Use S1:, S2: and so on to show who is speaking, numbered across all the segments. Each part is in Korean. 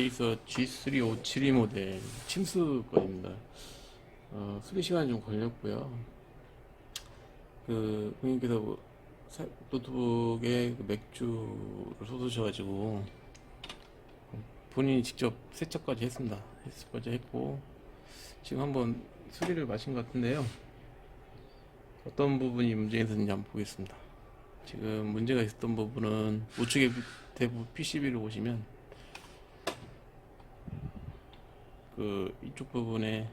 S1: 에이서 G3572 모델 침수 건입니다. 어, 수리 시간이 좀 걸렸고요. 그 고객님께서 뭐 사- 노트북에 그 맥주를 쏟으셔가지고 본인이 직접 세척까지 했습니다. 세척까지 했고 지금 한번 수리를 마신 것 같은데요. 어떤 부분이 문제가 있었는지 한번 보겠습니다. 지금 문제가 있었던 부분은 우측에 대부 PCB를 보시면 그 이쪽 부분에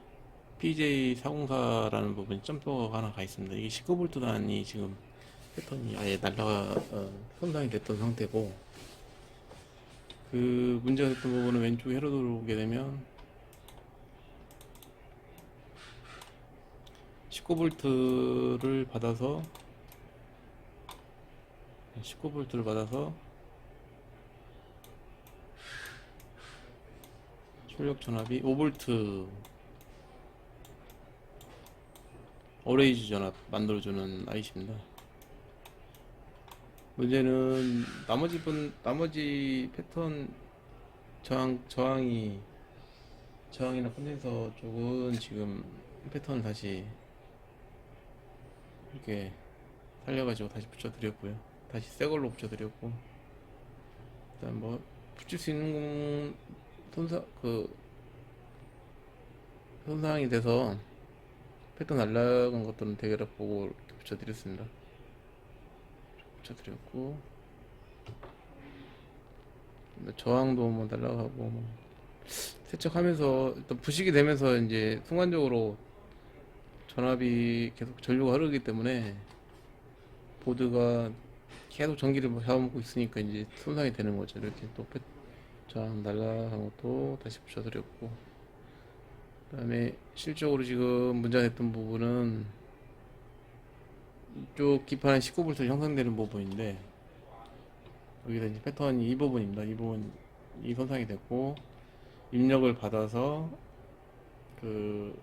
S1: PJ404라는 부분이 점퍼가 하나 가 있습니다. 이게 19V 단이 지금 패턴이 아예 날라가 어, 손상이 됐던 상태고 그 문제가 됐던 부분은 왼쪽에 헤러 들어오게 되면 19V를 받아서 19V를 받아서 출력 전압이 5V 어레이즈 전압 만들어주는 IC입니다. 문제는 나머지 분 나머지 패턴 저항 저항이 저항이나 콘덴서 쪽은 지금 패턴을 다시 이렇게 살려가지고 다시 붙여드렸고요. 다시 새 걸로 붙여드렸고 일단 뭐 붙일 수 있는 손상 그 손상이 돼서 패턴 날라간 것들은 대결을 보고 이렇게 붙여드렸습니다. 붙여드렸고 뭐 저항도 뭐 날라가고 뭐 세척하면서 일단 부식이 되면서 이제 순간적으로 전압이 계속 전류가 흐르기 때문에 보드가 계속 전기를 뭐 잡아먹고 있으니까 이제 손상이 되는 거죠. 이렇게 또 패- 저항 날라간 것도 다시 붙여드렸고 그 다음에 실적으로 지금 문제가 됐던 부분은 이쪽 기판에 19V 형성되는 부분인데 여기다 이제 패턴이 이 부분입니다. 이 부분 이 손상이 됐고 입력을 받아서 그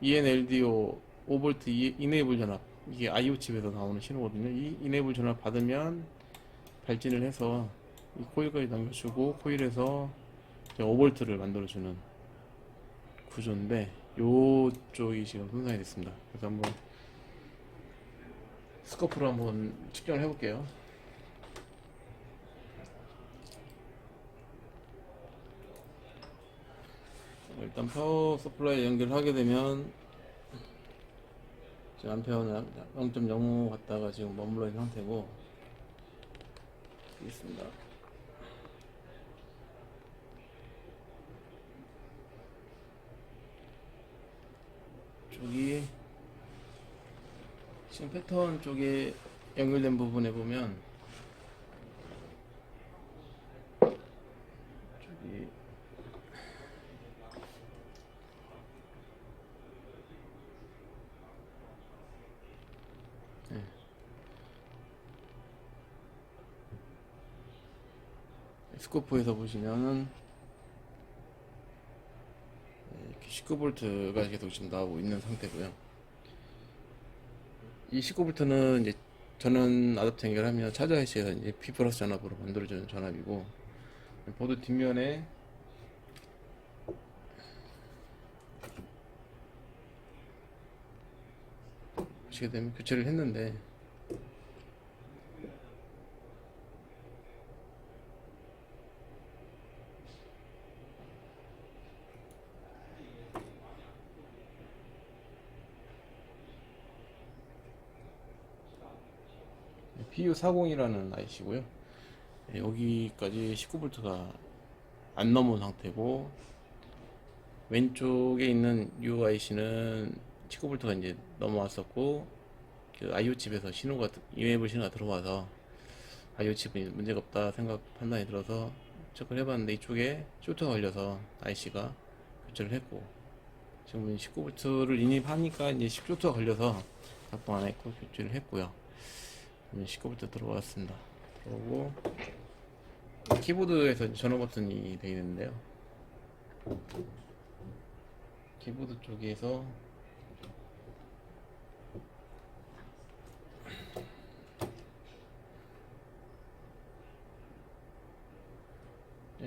S1: ENLDO 5V 이- 이네이블 전압 이게 IO 칩에서 나오는 신호거든요. 이 이네이블 전압 받으면 발진을 해서 이 코일까지 남겨주고 코일에서 5V를 만들어주는 구조인데 요쪽이 지금 손상이 됐습니다. 그래서 한번 스코프로 한번 측정을 해볼게요. 일단 파워 서플라이 연결하게 되면 지금 암페어는 0.05 갔다가 지금 머물러 있는 상태고 있습니다. 저기 지금 패턴 쪽에 연결된 부분에 보면 저기 네. 스코프에서 보시면은 네, 이렇게 19V가 계속 지금 나오고 있는 상태고요. 이 19V는 이제 전원 아답터 연결하면 차저 IC에서 이제 P 플러스 전압으로 만들어주는 전압이고 보드 뒷면에 보시게 되면 교체를 했는데 PU40이라는 IC고요. 여기까지 19V가 안 넘은 상태고 왼쪽에 있는 UIC는 19V가 이제 넘어왔었고 그 IO 칩에서 신호가 이메이블 신호가 들어와서 IO 칩이 문제가 없다 생각 판단이 들어서 체크를 해봤는데 이쪽에 쇼트가 걸려서 IC가 교체를 했고 지금 19V를 인입하니까 이제 쇼트가 걸려서 작동 안 했고 교체를 했고요. 19부터 들어왔습니다. 그리고 키보드에서 전원 버튼이 되어 있는데요. 키보드 쪽에서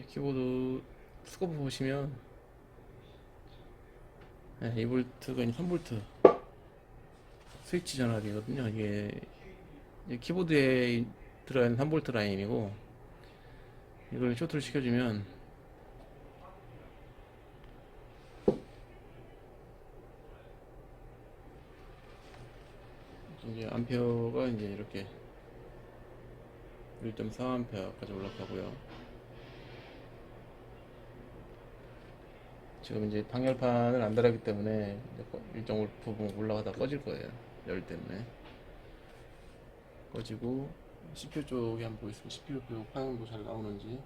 S1: 키보드 스코프 보시면 네, 2V가 아닌 3V 스위치 전압이거든요. 이게 키보드에 들어가는 3V 라인이고 이걸 쇼트를 시켜주면 이제 암페어가 이제 이렇게 1.4암페어까지 올라가고요. 지금 이제 방열판을 안 달았기 때문에 이제 꺼- 일정 부분 올라가다 꺼질 거예요. 열 때문에. 꺼지고 CPU 쪽에 한번 보겠습니다. CPU 쪽 화면도 잘 나오는지.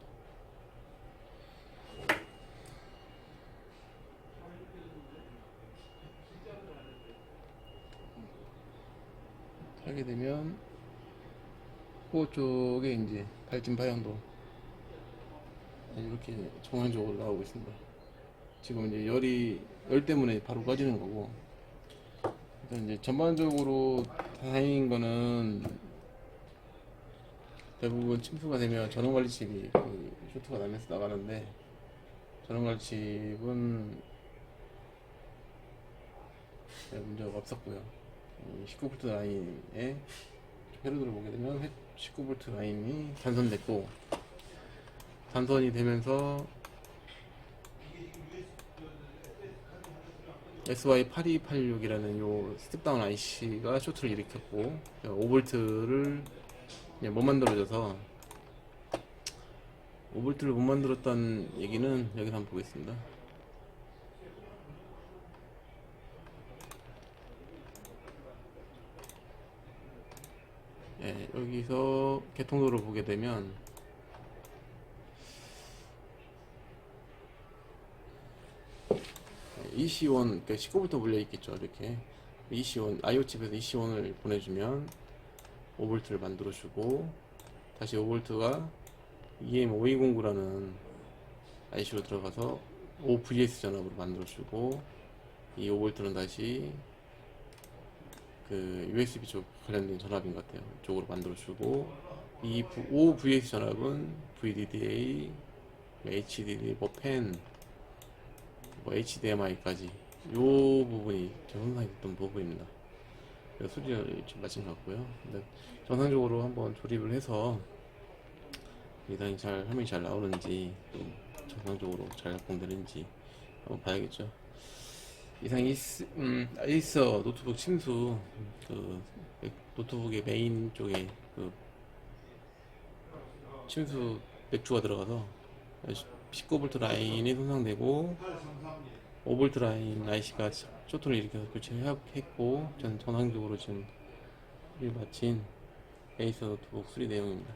S1: 하게 되면 코어 쪽에 이제 발진 방향도 이렇게 정상적으로 나오고 있습니다. 지금 이제 열이 열 때문에 바로 꺼지는 거고 일단 이제 전반적으로 다행인 거는 대부분 침수가 되면 전원관리칩이 그 쇼트가 나면서 나가는데 전원관리칩은 네, 문제가 없었고요. 19V 라인에 회로도를 보게 되면 19V 라인이 단선됐고 단선이 되면서 SY8286이라는 요 스텝다운 IC가 쇼트를 일으켰고 5V를 못 만들어져서 5V를 못 만들었다는 얘기는 여기서 한번 보겠습니다. 예, 여기서 개통도를 보게 되면 EC1, 그러니까 19부터 물려 있겠죠. 이렇게 EC1, Io칩에서 EC1을 보내주면 5V를 만들어주고 다시 5V가 EM5209라는 IC로 들어가서 OVS 전압으로 만들어주고 이 5V는 다시 그 USB 쪽 관련된 전압인 것 같아요. 쪽으로 만들어주고 이 OVS 전압은 VDDA, HDD, 뭐 펜, 뭐 HDMI까지 요 부분이 정상이 됐던 부분입니다. 수리를 것 같고요. 근데 정상적으로 한번 조립을 해서 이상이 잘 화면이 잘 나오는지 또 정상적으로 잘 작동되는지 한번 봐야겠죠. 이상 이스, 음, 에이서 노트북 침수 그 맥- 노트북의 메인 쪽에 그 침수 맥주가 들어가서 19V 라인이 손상되고 5V 라인 IC가 쇼트를 일으켜서 교체했고 전 정상적으로 지금 수리 마친 에이서 노트북 수리 내용입니다.